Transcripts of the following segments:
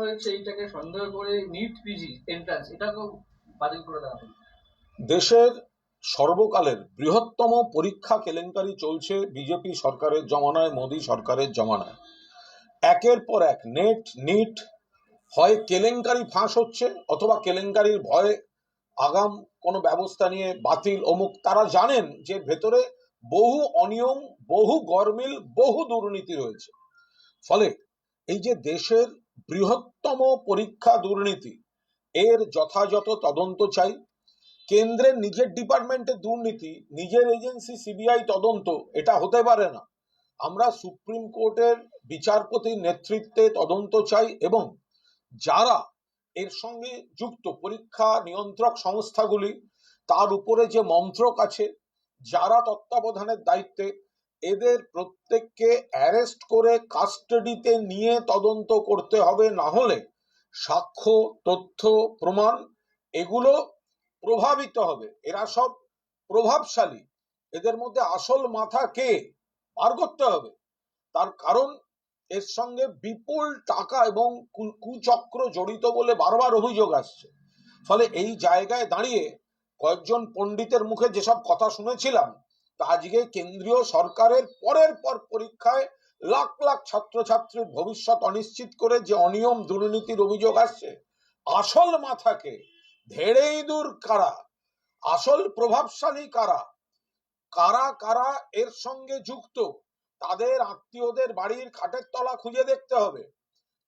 হয়েছে এইটাকে সন্দেহ করে নিট পিজি এন্ট্রান্স এটাকেও বাতিল করে দেওয়া দেশের সর্বকালের বৃহত্তম পরীক্ষা কেলেঙ্কারি চলছে বিজেপি সরকারের জমানায়, মোদী সরকারের জমানায়। একের পর এক নেট নিট হয় কেলেঙ্কারি ফাঁস হচ্ছে অথবা কেলেঙ্কারির ভয়ে আগাম কোনো ব্যবস্থা নিয়ে বাতিল। অমুক তারা জানেন যে ভেতরে বহু অনিয়ম, বহু গরমিল, বহু দুর্নীতি রয়েছে। ফলে এই যে দেশের বৃহত্তম পরীক্ষা দুর্নীতি। এর যথাযথ তদন্ত চাই। কেন্দ্রের নিজের ডিপার্টমেন্টের দুর্নীতি, নিজের এজেন্সি সিবিআই তদন্ত, এটা হতে পারে না। আমরা সুপ্রিম কোর্টের বিচারপতির নেতৃত্বে তদন্ত চাই এবং যারা এর সঙ্গে যুক্ত পরীক্ষা নিয়ন্ত্রক সংস্থাগুলি, তার উপরে যে মন্ত্রক আছে, যারা তত্ত্বাবধানের দায়িত্বে এদের প্রত্যেককে অ্যারেস্ট করে কাস্টাডিতে নিয়ে তদন্ত করতে হবে, না হলে সাক্ষ্য, তথ্য, প্রমাণ এগুলো প্রভাবিত হবে। এরা সব প্রভাবশালী। এদের মধ্যে আসল মাথা কে? বার করতে হবে। তার কারণ এর সঙ্গে বিপুল টাকা এবং কুচক্র জড়িত বলে বারবার অভিযোগ আসছে। ফলে এই জায়গায় দাঁড়িয়ে কয়েকজন পণ্ডিতের মুখে যেসব কথা শুনেছিলাম আজকে কেন্দ্রীয় সরকারের পরের পর পরীক্ষায় লাখ লাখ ছাত্রছাত্রীর ভবিষ্যৎ অনিশ্চিত করে যে অনিয়ম দুর্নীতির অভিযোগ আসছে, আসল মাথাকে ধেড়েই দূর কারা? আসল প্রভাবশালী কারা? কারা কারা এর সঙ্গে যুক্ত? তাদের আত্মীয়দের বাড়ির খাটের তলা খুঁজে দেখতে হবে।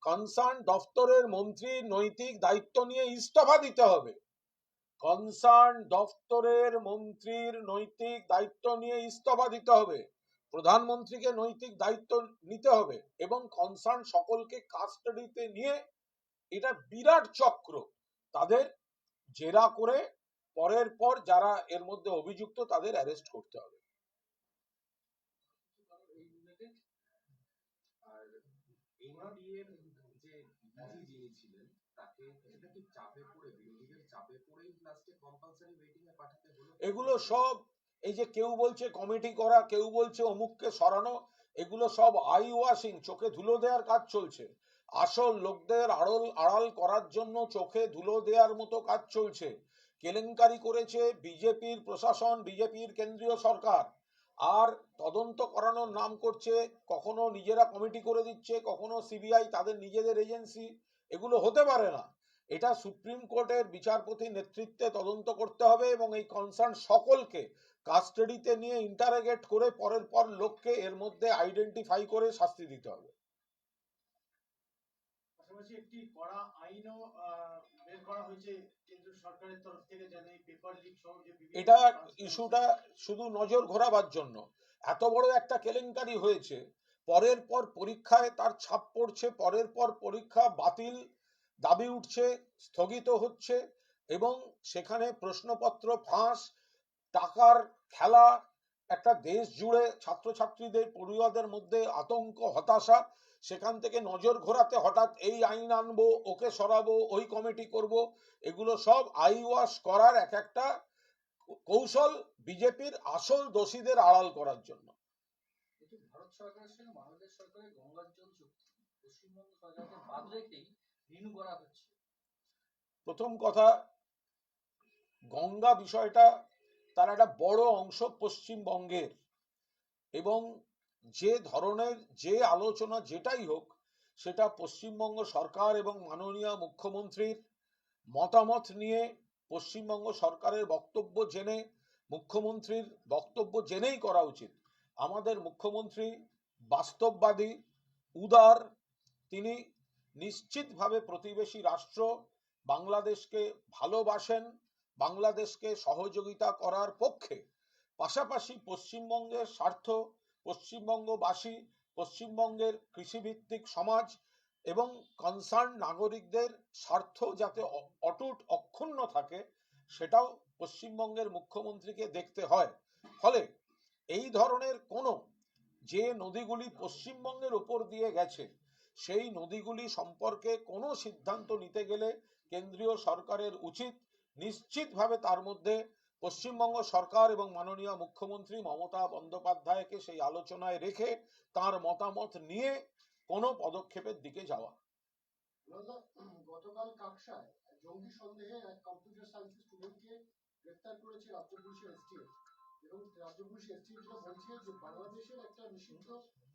কনসার্ন দফতরের মন্ত্রী নৈতিক দায়িত্ব নিয়ে ইস্তফা দিতে হবে। কনসার্ন দফতরের মন্ত্রীর নৈতিক দায়িত্ব নিয়ে ইস্তফা দিতে হবে। প্রধানমন্ত্রীকে নৈতিক দায়িত্ব নিতে হবে এবং কনসার্ন সকলকে কাস্টাডিতে নিয়ে এটা বিরাট চক্র। তাদের জেরা করে পরের পর যারা এর মধ্যে অভিযুক্ত তাদের অ্যারেস্ট করতে হবে। চাপে পড়েই লাস্টে কম্পালসারি ওয়েটিং এ পাঠাতে হলো। এগুলো সব, এই যে কেউ বলছে কমিটি করা, কেউ বলছে অমুককে সরানো, এগুলো সব আই ওয়াশিং চোখে ধুলো দেওয়ার কাজ চলছে। আসল লোকদের আড়ল, আড়াল করার জন্য চোখে ধুলো দেওয়ার মতো কাজ চলছে। কেলেঙ্কারি করেছে বিজেপির প্রশাসন, বিজেপির কেন্দ্রীয় সরকার। আর তদন্ত করানোর নাম করছে, কখনো নিজেরা কমিটি করে দিচ্ছে, কখনো সিবিআই তাদের নিজেদের এজেন্সি এগুলো হতে পারে না। এটা সুপ্রিম কোর্টের বিচারপতি নেতৃত্বে তদন্ত করতে হবে এবং এই কনসার্ন সকলকে কাস্টাডিতে নিয়ে ইন্টারোগেট করে পরের পর লোককে এর মধ্যে আইডেন্টিফাই করে শাস্তি দিতে হবে। পাশাপাশি একটি কড়া আইনও বের করা হয়েছে কেন্দ্র সরকারের তরফ থেকে যেন এই পেপার লিক সহ যে এটা ইস্যুটা শুধু নজর ঘোরাবার জন্য। এত বড় একটা কেলেঙ্কারি হয়েছে। পরের পর পরীক্ষায় তার ছাপ পড়ছে পরের পর পরীক্ষা বাতিল দাবি উঠছে, স্থগিত হচ্ছে এবং সেখানে প্রশ্নপত্র, ফাঁস, টাকার খেলা, একটা দেশ জুড়ে ছাত্রছাত্রীদের, পড়ুয়াদের মধ্যে আতঙ্ক, হতাশা, সেখান থেকে নজর ঘোরাতে হঠাৎ এই আইন আনব, ওকে সরাবো, ওই কমিটি করব, এগুলো সব আই ওয়াশ করার এক একটা কৌশল বিজেপির আসল দোষীদের আড়াল করার জন্য। ভারত সরকারের সঙ্গে বাংলাদেশ সরকারের গঙ্গার জল চুক্তি, পশ্চিমবঙ্গ সরকারকে বাদ রেখেই প্রথম কথা, গঙ্গা বিষয়টা তার একটা বড় অংশ পশ্চিমবঙ্গের এবং যে ধরনের যে আলোচনা যেটাই হোক, সেটা পশ্চিমবঙ্গ সরকার এবং মাননীয় মুখ্যমন্ত্রীর মতামত নিয়ে পশ্চিমবঙ্গ সরকারের বক্তব্য জেনে, মুখ্যমন্ত্রীর বক্তব্য জেনেই করা উচিত। আমাদের মুখ্যমন্ত্রী বাস্তববাদী, উদার, তিনি নিশ্চিতভাবে প্রতিবেশী রাষ্ট্র বাংলাদেশকে ভালোবাসেন, বাংলাদেশকে সহযোগিতা করার পক্ষে। পাশাপাশি পশ্চিমবঙ্গের স্বার্থ, পশ্চিমবঙ্গবাসী, পশ্চিমবঙ্গের কৃষিভিত্তিক সমাজ এবং কনসার্ন নাগরিকদের স্বার্থ যাতে অটুট, অক্ষুণ্ণ থাকে, সেটাও পশ্চিমবঙ্গের মুখ্যমন্ত্রীকে দেখতে হয়। ফলে এই ধরনের কোনো যে নদীগুলি পশ্চিমবঙ্গের উপর দিয়ে গেছে সেই নদীগুলি সম্পর্কে কোনো সিদ্ধান্ত নিতে গেলে কেন্দ্রীয় সরকারের উচিত নিশ্চিতভাবে তার মধ্যে পশ্চিমবঙ্গ সরকার এবং মাননীয় মুখ্যমন্ত্রী মমতা বন্দ্যোপাধ্যায়কে সেই আলোচনায় রেখে তার মতামত নিয়ে কোনো পদক্ষেপের দিকে যাওয়া। গতকাল কাকসায় জঙ্গি সন্দেহে এক কম্পিউটার সায়েন্স স্টুডেন্টকে গ্রেফতার করেছে রাজ্য পুলিশের এসটিএফ এবং রাজ্য এসটিএফ বলছে যে, বাংলাদেশের একটা নিষিদ্ধ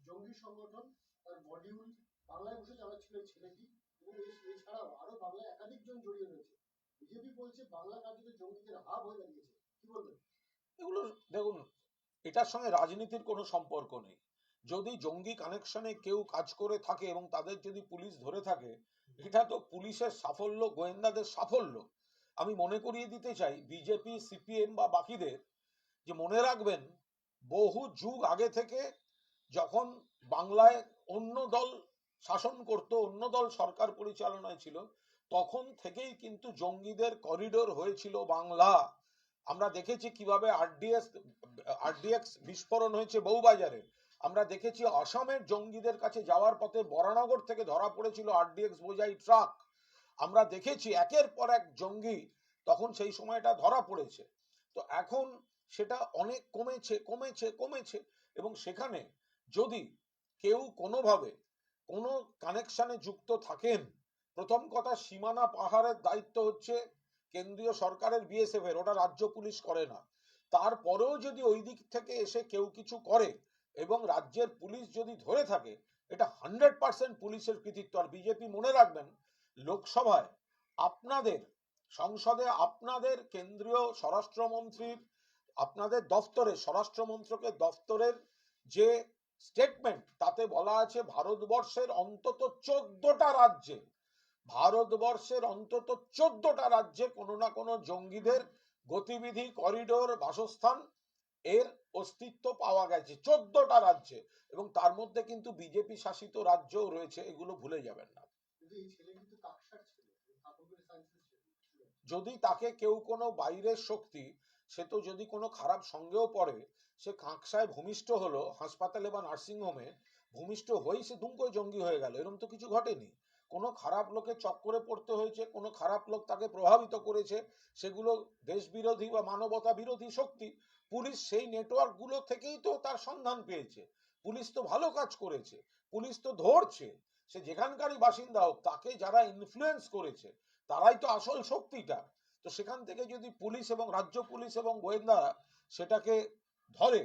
জঙ্গি সংগঠন তার মডিউল বাংলায় বসে চালাচ্ছিল এই ছেলেটি এবং এছাড়াও আরও বাংলায় জড়িয়ে রয়েছে। বিজেপি বলছে বাংলা কার্যত জঙ্গিদের হাব হয়ে দাঁড়িয়েছে। কি বলবেন? এগুলো দেখুন, এটার সঙ্গে রাজনীতির কোনো সম্পর্ক নেই। যদি জঙ্গি কানেকশনে কেউ কাজ করে থাকে এবং তাদের যদি পুলিশ ধরে থাকে, এটা তো পুলিশের সাফল্য, গোয়েন্দাদের সাফল্য। আমি মনে করিয়ে দিতে চাই, বিজেপি, সিপিএম বা বাকিদের, যে মনে রাখবেন, বহু যুগ আগে থেকে যখন বাংলায় অন্য দল শাসন করত, অন্য দল সরকার পরিচালনায় ছিল, তখন থেকেই কিন্তু জঙ্গিদের করিডোর হয়েছিল বাংলা। আমরা দেখেছি কীভাবে আরডিএস আরডিএক্স বিস্ফোরণ হয়েছে বউবাজারে। আমরা দেখেছি আসামের জঙ্গিদের কাছে যাওয়ার পথে বরানগর থেকে ধরা পড়েছিল আরডিএক্স বোঝাই ট্রাক। আমরা দেখেছি একের পর এক জঙ্গি তখন সেই সময়টা ধরা পড়েছে। তো এখন সেটা অনেক কমেছে কমেছে কমেছে এবং সেখানে যদি কেউ কোনোভাবে কোনো কানেকশনে যুক্ত থাকেন। প্রথম কথা, সীমানা পাহাড়ের দায়িত্ব হচ্ছে কেন্দ্রীয় সরকারের বিএসএফ এর, ওটা রাজ্য পুলিশ করে না। তারপরেও যদি ওই দিক থেকে এসে কেউ কিছু করে এবং রাজ্যের পুলিশ যদি ধরে থাকে, এটা হান্ড্রেড পার্সেন্ট পুলিশের কৃতিত্ব। আর বিজেপি মনে রাখবেন, লোকসভায় আপনাদের, সংসদে আপনাদের কেন্দ্রীয় স্বরাষ্ট্রমন্ত্রীর, আপনাদের দফতরে স্বরাষ্ট্রমন্ত্রকের দফতরের যে স্টেটমেন্ট তাতে বলা আছে ভারতবর্ষের অন্তত চোদ্দটা রাজ্যে ভারতবর্ষের অন্তত চোদ্দটা রাজ্যে কোনো না কোনো জঙ্গিদের গতিবিধি করিডোর বাসস্থান এর অস্তিত্ব পাওয়া গেছে চোদ্দটা রাজ্যে। এবং তার মধ্যে কিন্তু বিজেপি শাসিত রাজ্যও রয়েছে এগুলো ভুলে যাবেন না। যদি তাকে কেউ কোনো বাইরের শক্তি সে তো যদি কোনো খারাপ সঙ্গেও পড়ে, সে কাঁকসায় ভূমিষ্ঠ হলো, হাসপাতালে বা নার্সিংহোমে ভূমিষ্ঠ হয়েই সে দুম করে জঙ্গি হয়ে গেল। এরকম তো কিছু ঘটেনি। কোনো খারাপ লোকের চক্করে পড়তে হয়েছে, কোনো খারাপ লোক তাকে প্রভাবিত করেছে, সেগুলো দেশ বিরোধী বা মানবতা বিরোধী শক্তি, পুলিশ সেই নেটওয়ার্কগুলো থেকেই তো তার সন্ধান পেয়েছে। পুলিশ তো ভালো কাজ করেছে, পুলিশ তো ধরছে। সে যেখানকারই বাসিন্দা হোক, তাকে যারা ইনফ্লুয়েন্স করেছে, তারাই তো আসল শক্তিটা। তো সেখান থেকে যদি পুলিশ এবং রাজ্য পুলিশ এবং গোয়েন্দা সেটাকে ধরে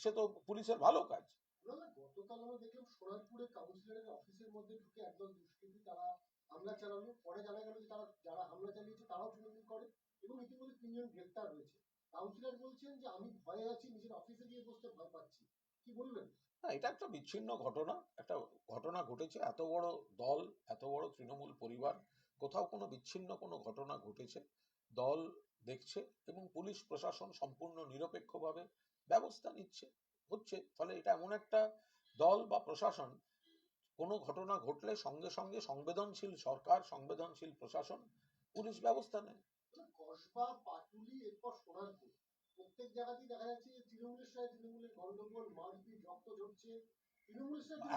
সে তো পুলিশের ভালো কাজ। দাদা, গতকাল আমরা দেখলাম সোনারপুরে কাউন্সিলরের অফিসের মধ্যে ঢুকে একদল দুষ্কৃতী তারা হামলা চালালো। পরে জানা গেল যে তারা যারা হামলা চালিয়েছে তারাও তৃণমূল করে এবং ইতিমধ্যে তিনজন গ্রেপ্তার হয়েছে। কাউন্সিলর বলছেন যে আমি ভয়ে আছি নিজের অফিসে গিয়ে বসতে ভয় পাচ্ছি। কি বলবেন? না এটা একটা বিচ্ছিন্ন ঘটনা। একটা ঘটনা ঘটেছে এত বড় দল এত বড় তৃণমূল পরিবার কোথাও কোনো বিচ্ছিন্ন কোনো ঘটনা ঘটেছে। দল দেখছে এবং পুলিশ প্রশাসন সম্পূর্ণ নিরপেক্ষভাবে ব্যবস্থা নিচ্ছে হচ্ছে। ফলে এটা এমন একটা দল বা প্রশাসন কোনো ঘটনা ঘটলে সঙ্গে সঙ্গে সংবেদনশীল সরকার সংবেদনশীল প্রশাসন পুলিশ ব্যবস্থা নেয়। কসবা পাটুলি এরপর সোনারপুর। প্রত্যেক জায়গাতেই দেখা যাচ্ছে যে তৃণমূলের সাথে তৃণমূলের গন্ডগোল মারপিট রক্ত ঝরছে।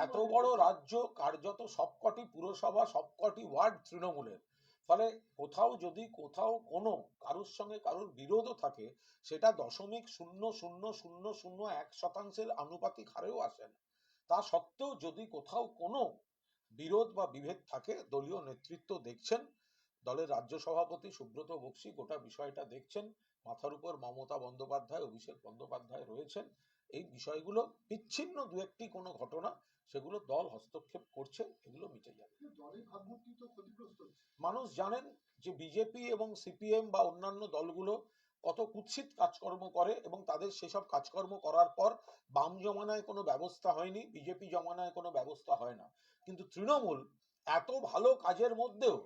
এত বড় রাজ্য কার্যত সবকটি পুরসভা সবকটি ওয়ার্ড তৃণমূলের। ফলে কোথাও যদি কোথাও কোনো কারুর সঙ্গে কারুর বিরোধও থাকে, সেটা দশমিক শূন্য শূন্য শূন্য শূন্য এক শতাংশের আনুপাতিক হারেও আসে না। তা সত্ত্বেও যদি কোথাও কোনো বিরোধ বা বিভেদ থাকে, দলীয় নেতৃত্ব দেখছেন, দলের রাজ্য সভাপতি সুব্রত বক্সি গোটা বিষয়টা দেখছেন, মাথার উপর মমতা বন্দ্যোপাধ্যায়, অভিষেক বন্দ্যোপাধ্যায় রয়েছেন এই বিষয়গুলো বিচ্ছিন্ন দু একটি কোনো ঘটনা সেগুলো দল হস্তক্ষেপ করছে এগুলো মিটে যাবে। মানুষ জানেন যে বিজেপি এবং সিপিএম বা অন্যান্য দলগুলো কত কুৎসিত কাজকর্ম করে এবং তাদের সেসব কাজকর্ম করার পর বাম জমানায় কোনো ব্যবস্থা হয়নি বিজেপি জমানায় কোনো ব্যবস্থা হয় না। কিন্তু তৃণমূল এত ভালো কাজের মধ্যেও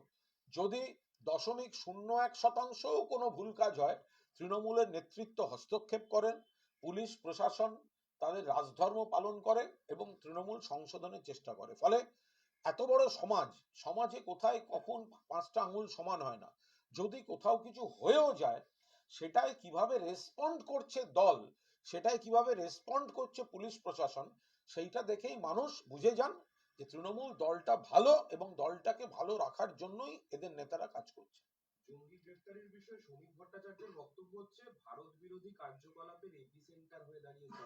যদি দশমিক শূন্য এক শতাংশও কোনো ভুল কাজ হয় তৃণমূলের নেতৃত্ব হস্তক্ষেপ করেন পুলিশ প্রশাসন তাদের রাজধর্ম পালন করে এবং তৃণমূল সংশোধনের চেষ্টা করে। ফলে এত বড় সমাজ, সমাজে কোথায় কখন পাঁচটা আঙুল সমান হয় না, যদি কোথাও কিছু হয়েও যায়, সেটাই কীভাবে রেসপন্ড করছে দল, সেটাই কীভাবে রেসপন্ড করছে পুলিশ প্রশাসন, সেইটা দেখেই মানুষ বুঝে যান যে তৃণমূল দলটা ভালো এবং দলটাকে ভালো রাখার জন্যই এদের নেতারা কাজ করছে। জঙ্গি গ্রেফতারির বিষয়ে শ্রমিক ভট্টাচার্যের বক্তব্য হচ্ছে, ভারত বিরোধী কার্যকলাপের এপিসেন্টার হয়ে দাঁড়িয়েছে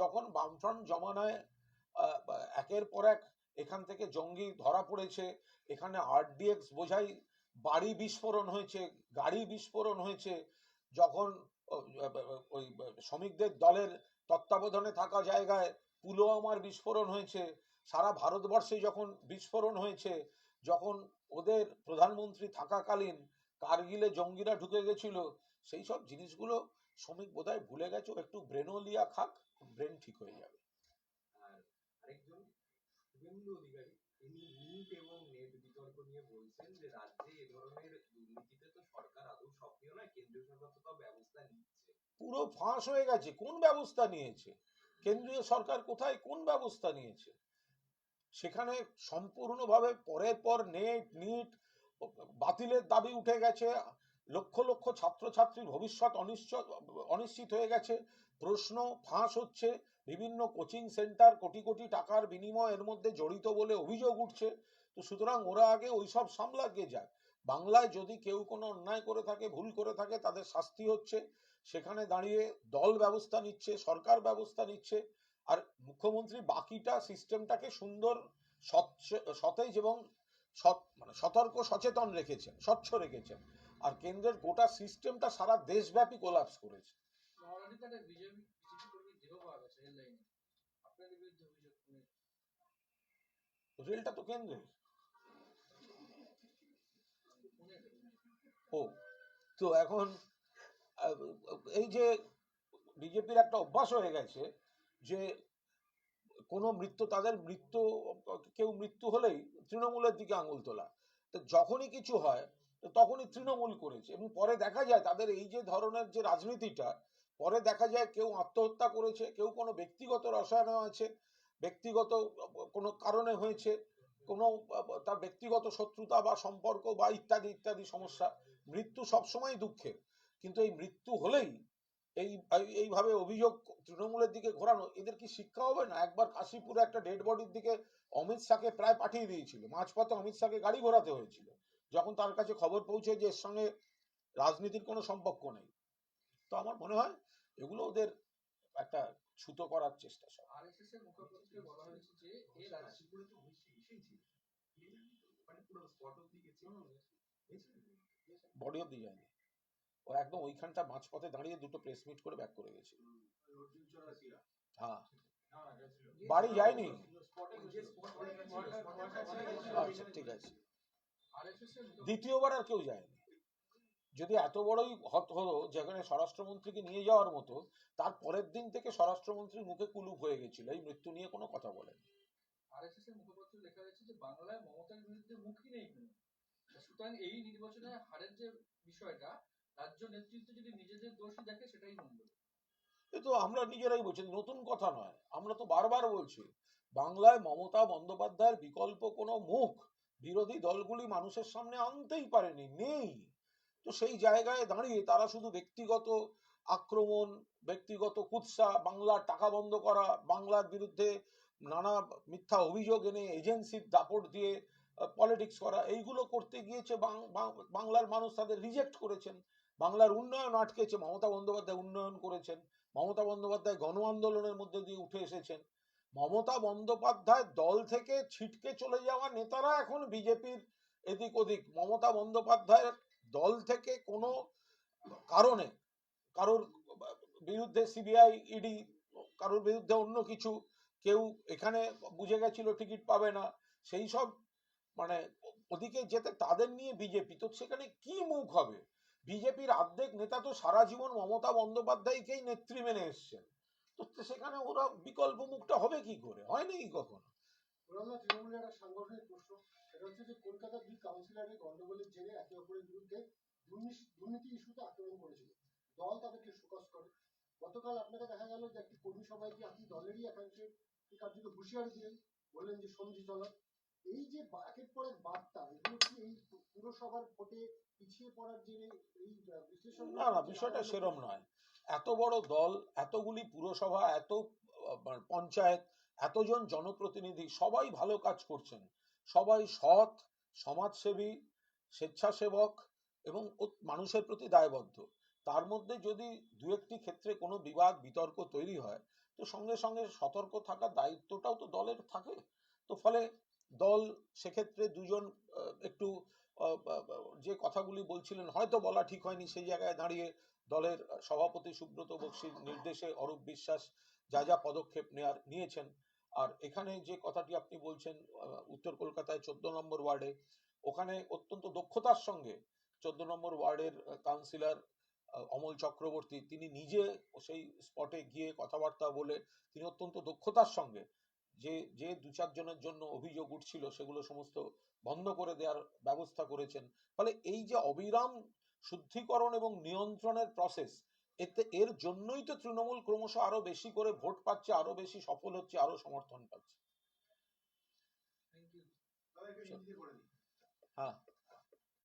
যখন বামফ্রন্ট জমানায় একের পর এক এখান থেকে জঙ্গি ধরা পড়েছে, এখানে আরডিএক্স বোঝাই বাড়ি বিস্ফোরণ হয়েছে, গাড়ি বিস্ফোরণ হয়েছে, যখন ওই শ্রমিকদের দলের তত্ত্বাবধানে থাকা জায়গায় পুলওয়ামার বিস্ফোরণ হয়েছে, সারা ভারতবর্ষে যখন বিস্ফোরণ হয়েছে যখন ওদের প্রধানমন্ত্রী থাকাকালীন কার্গিলে জঙ্গিরা ঢুকে গেছিল সেই সব জিনিসগুলো শ্রমিক বোধহয় ভুলে গেছে একটু ব্রেনোলিয়া খাক ব্রেন ঠিক হয়ে যাবে। আর আরেকজন শুভেন্দু অধিকারী তিনি নিট এবং নেট বিতর্ক নিয়ে বলছেন যে রাজ্যে এ ধরনের দুর্নীতিতে তো সরকার আদৌ সক্রিয় নয় কেন্দ্রীয় সরকার তো তাও ব্যবস্থা নিচ্ছে। পুরো ফাঁস হয়ে গেছে কোন ব্যবস্থা নিয়েছে? কেন্দ্রীয় সরকার কোথায় কোন ব্যবস্থা নিয়েছে? সেখানে সম্পূর্ণভাবে পরের পর নেট, নিট, বাতিলের দাবি উঠে গেছে। লক্ষ লক্ষ ছাত্রছাত্রীর ভবিষ্যৎ অনিশ্চিত অনিশ্চিত হয়ে গেছে। প্রশ্ন ফাঁস হচ্ছে। বিভিন্ন কোচিং সেন্টার কোটি কোটি টাকার বিনিময় এর মধ্যে জড়িত বলে অভিযোগ উঠছে। তো সুতরাং ওরা আগে ওইসব সামলাকে যায়। বাংলায় যদি কেউ কোনো অন্যায় করে থাকে, ভুল করে থাকে, তাদের শাস্তি হচ্ছে। সেখানে দাঁড়িয়ে দল ব্যবস্থা নিচ্ছে, সরকার ব্যবস্থা নিচ্ছে। আর মুখ্যমন্ত্রী বাকিটা সিস্টেমটাকে সুন্দর সতেজ এবং সৎ- মানে সতর্ক সচেতন রেখেছেন স্বচ্ছ রেখেছেন। আর কেন্দ্রের গোটা সিস্টেমটা সারা দেশব্যাপী কোলাপস করেছে। রেলটা তো কেন্দ্রের। ও তো এখন এই যে বিজেপির একটা অভ্যাস হয়ে গেছে যে কোনো মৃত্যু, তাদের মৃত্যু, কেউ মৃত্যু হলেই তৃণমূলের দিকে আঙুল তোলা। তো যখনই কিছু হয় তখনই তৃণমূল করেছে এবং পরে দেখা যায় তাদের এই যে ধরনের যে রাজনীতিটা, পরে দেখা যায় কেউ আত্মহত্যা করেছে, কেউ কোনো ব্যক্তিগত রসায়ন আছে, ব্যক্তিগত কোনো কারণে হয়েছে, কোনো তার ব্যক্তিগত শত্রুতা বা সম্পর্ক বা ইত্যাদি ইত্যাদি সমস্যা। মৃত্যু সবসময় দুঃখের। কিন্তু এই মৃত্যু হলেই এই এই- এইভাবে অভিযোগ তৃণমূলের দিকে ঘোরানো এদের কি শিক্ষা হবে না? একবার কাশীপুরে একটা ডেড বডির দিকে অমিত শাহকে প্রায় পাঠিয়ে দিয়েছিল। মাঝপথে অমিত শাহকে গাড়ি ঘোরাতে হয়েছিল। যখন তার কাছে খবর পৌঁছে যে এর সঙ্গে রাজনীতির কোনো সম্পর্ক নেই। তো আমার মনে হয় এগুলো ওদের একটা ছুতো করার চেষ্টা সব। আরএসএস এর মুখপাত্রে বলা হয়েছে যে এ রাজ্য রাশিপুরে তো উনি সে- এসেই ছিল মানে পুরো স্পট অব্দি গেছে বডি অব্দি যায়নি ও একদম ওইখানটা মাঝপথে দাঁড়িয়ে দুটো প্রেস মিট করে ব্যাক করে গেছে হ্যাঁ বাড়ি যায়নি আচ্ছা ঠিক আছে। দ্বিতীয়বার আর কেউ যায়নি। যদি এত বড়ই হত হলো যেখানে স্বরাষ্ট্রমন্ত্রীকে নিয়ে যাওয়ার মতো তার পরের দিন থেকে স্বরাষ্ট্রমন্ত্রীর মুখে কুলুপ হয়ে গেছিল। এই মৃত্যু নিয়ে কোনো কথা বলেন। আরএসএস এর মুখপাত্র লেখা হয়েছে যে বাংলায় মমতার বিরুদ্ধে মুখই নেই সুতরাং এই নির্বাচনে হারের যে বিষয়টা আমরা নিজেরাই বলছি, নতুন কথা নয়। আমরা তো বারবার বলছি, বাংলায় মমতা বন্দ্যোপাধ্যায়ের বিকল্প কোনো মুখ বিরোধী দলগুলি মানুষের সামনে আনতেই পারেনি, নেই। তো সেই জায়গায় দাঁড়িয়ে তারা শুধু ব্যক্তিগত আক্রমণ, ব্যক্তিগত কুৎসা, বাংলার টাকা বন্ধ করা, বাংলার বিরুদ্ধে নানা মিথ্যা অভিযোগ এনে এজেন্সির দাপট দিয়ে পলিটিক্স করা, এইগুলো করতে গিয়েছে বাংলার মানুষ তাদের রিজেক্ট করেছেন। বাংলার উন্নয়ন আটকেছে। মমতা বন্দ্যোপাধ্যায় উন্নয়ন করেছেন। মমতা বন্দ্যোপাধ্যায় গণ আন্দোলনের মধ্যে দিয়ে উঠে এসেছেন। মমতা বন্দ্যোপাধ্যায় দল থেকে ছিটকে চলে যাওয়া নেতারা এখন বিজেপির এদিক ওদিক। মমতা বন্দ্যোপাধ্যায়ের দল থেকে কোনো কারণে কারোর বিরুদ্ধে সিবিআই, ইডি, কারোর বিরুদ্ধে অন্য কিছু কেউ এখানে বুঝে গেছিল টিকিট পাবে না। সেই সব মানে ওদিকে যেতে তাদের নিয়ে বিজেপি। তো সেখানে কি মুখ হবে? বিজেপির অর্ধেক নেতা তো সারা জীবন মমতা বন্দ্যোপাধ্যায়কেই নেত্রী মেনে এসছেন। তো সেখানে ওরা বিকল্প মুখটা হবে কি করে? হয়নি কখনো? প্রধানত তৃণমূলের একটা সাংগঠনিক প্রশ্ন, সেটা হচ্ছে যে জেরে একে অপরের বিরুদ্ধে দুর্নীতি ইস্যুতে আক্রমণ করেছিল। দল তাদেরকে করে। গতকাল আপনাকে দেখা গেল যে একটি আপনি দলেরই বললেন যে এই যে একের পর এক বার্তা এগুলো কি এই পুরসভার ভোটে পিছিয়ে পড়ার জেরে এই বিশ্লেষণ না না বিষয়টা সেরম নয়। এত বড় দল এতগুলি পুরসভা এত পঞ্চায়েত এতজন জনপ্রতিনিধি সবাই ভালো কাজ করছেন। সবাই সৎ সমাজসেবী স্বেচ্ছাসেবক এবং মানুষের প্রতি দায়বদ্ধ। তার মধ্যে যদি দু একটি ক্ষেত্রে কোনো বিবাদ বিতর্ক তৈরি হয় তো সঙ্গে সঙ্গে সতর্ক থাকার দায়িত্বটাও তো দলের থাকে। তো ফলে দল সেক্ষেত্রে দুজন একটু যে কথাগুলি বলছিলেন, হয়তো বলা ঠিক হয়নি, সেই জায়গায় দাঁড়িয়ে দলের সভাপতি সুব্রত বক্সির নির্দেশে অরূপ বিশ্বাস যা যা পদক্ষেপ নেয়ার, নিয়েছেন। আর এখানে যে কথাটি আপনি বলছেন উত্তর কলকাতায় চোদ্দ নম্বর ওয়ার্ডে, ওখানে অত্যন্ত দক্ষতার সঙ্গে চোদ্দ নম্বর ওয়ার্ডের কাউন্সিলর অমল চক্রবর্তী, তিনি নিজে সেই স্পটে গিয়ে কথাবার্তা বলে তিনি অত্যন্ত দক্ষতার সঙ্গে যে যে দু চারজনের জন্য অভিযোগ উঠছিল সেগুলো সমস্ত বন্ধ করে দেওয়ার ব্যবস্থা করেছেন। ফলে এই যে অবিরাম শুদ্ধিকরণ এবং নিয়ন্ত্রণের প্রসেস এতে এর জন্যই তো তৃণমূল ক্রমশ আরও বেশি করে ভোট পাচ্ছে আরও বেশি সফল হচ্ছে আরও সমর্থন পাচ্ছে। হ্যাঁ।